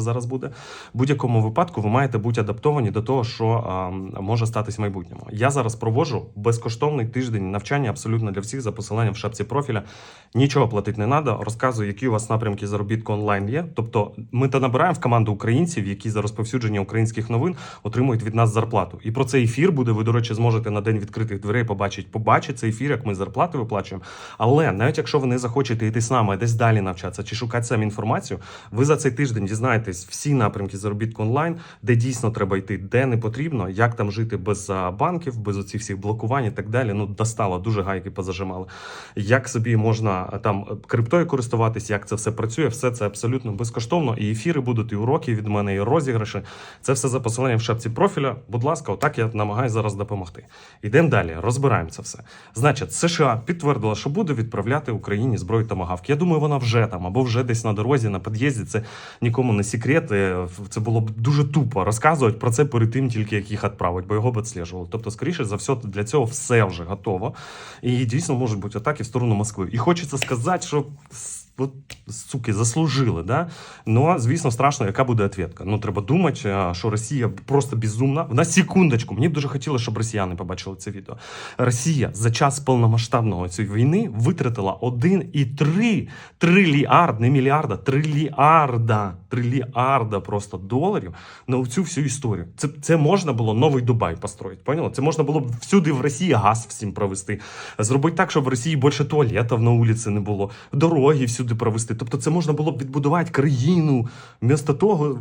зараз буде. В будь-якому випадку ви маєте бути адаптовані до того, що а, може статись в майбутньому. Я зараз проводжу безкоштовний тиждень навчання абсолютно для всіх за посиланням в шапці профіля. Нічого платити не треба. Розказую, які у вас напрямки заробітку онлайн є. Тобто, ми та набираємо в команду українців, які за розповсюдження українських новин отримують від нас зарплату. І про цей ефір буде. Ви, до речі, зможете на день відкритих дверей побачити. Побачити цей ефір, як ми зарплати виплачуємо. Але навіть якщо ви не захочете йти з нами, десь далі навчатися чи шукати самі інформацію, ви за цей тиждень дізнаєтесь всі напрямки заробітку онлайн, де дійсно треба йти, де не потрібно, як там жити без банків, без оцих всіх блокувань і так далі. Ну достало, дуже гайки позажимали. Як собі можна там криптою користуватись, як це все працює, все це абсолютно безкоштовно. І ефіри будуть, і уроки від мене, і розіграші. Це все за посиланням в шапці профіля. Будь ласка, отак я намагаюся зараз допомогти. Йдемо далі, розбираємо це все. Значить, США підтвердила, що буде відправляти Україні зброю томагавки. Я думаю, вона вже там або вже десь на дорозі, на під'їзді. Це нікому не секрет. Це було б дуже тупо розказувати про це перед тим, тільки як їх відправити, бо його б відслежували. Тобто, скоріше за все, для цього все вже готово. І дійсно можуть бути атаки в сторону Москви. І хочеться сказати, що. От, суки, заслужили, да? Ну, звісно, страшно, яка буде відповідка. Ну, треба думати, що Росія просто безумна. На секундочку, мені б дуже хотілося, щоб росіяни побачили це відео. Росія за час повномасштабного цієї війни витратила 1,3 трильярд, не мільярда, трильярда, трильярда просто доларів на цю всю історію. Це, це можна було новий Дубай построїти, поняли? Це можна було б всюди в Росії газ всім провести. Зробити так, щоб в Росії більше туалетів на вулиці не було, дороги всюди провести. Тобто це можна було б відбудувати країну. Вмісто того.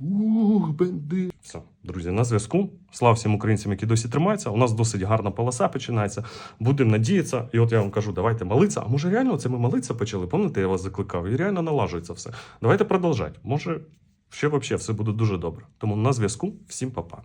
Ух, бенди. Все, друзі, на зв'язку. Слава всім українцям, які досі тримаються. У нас досить гарна полоса починається. Будемо надіятися. І от я вам кажу, давайте молитися. А може реально це ми молитися почали? Пам'ятаєте, я вас закликав? І реально налажується все. Давайте продовжати. Може, ще взагалі все буде дуже добре. Тому на зв'язку. Всім па-па.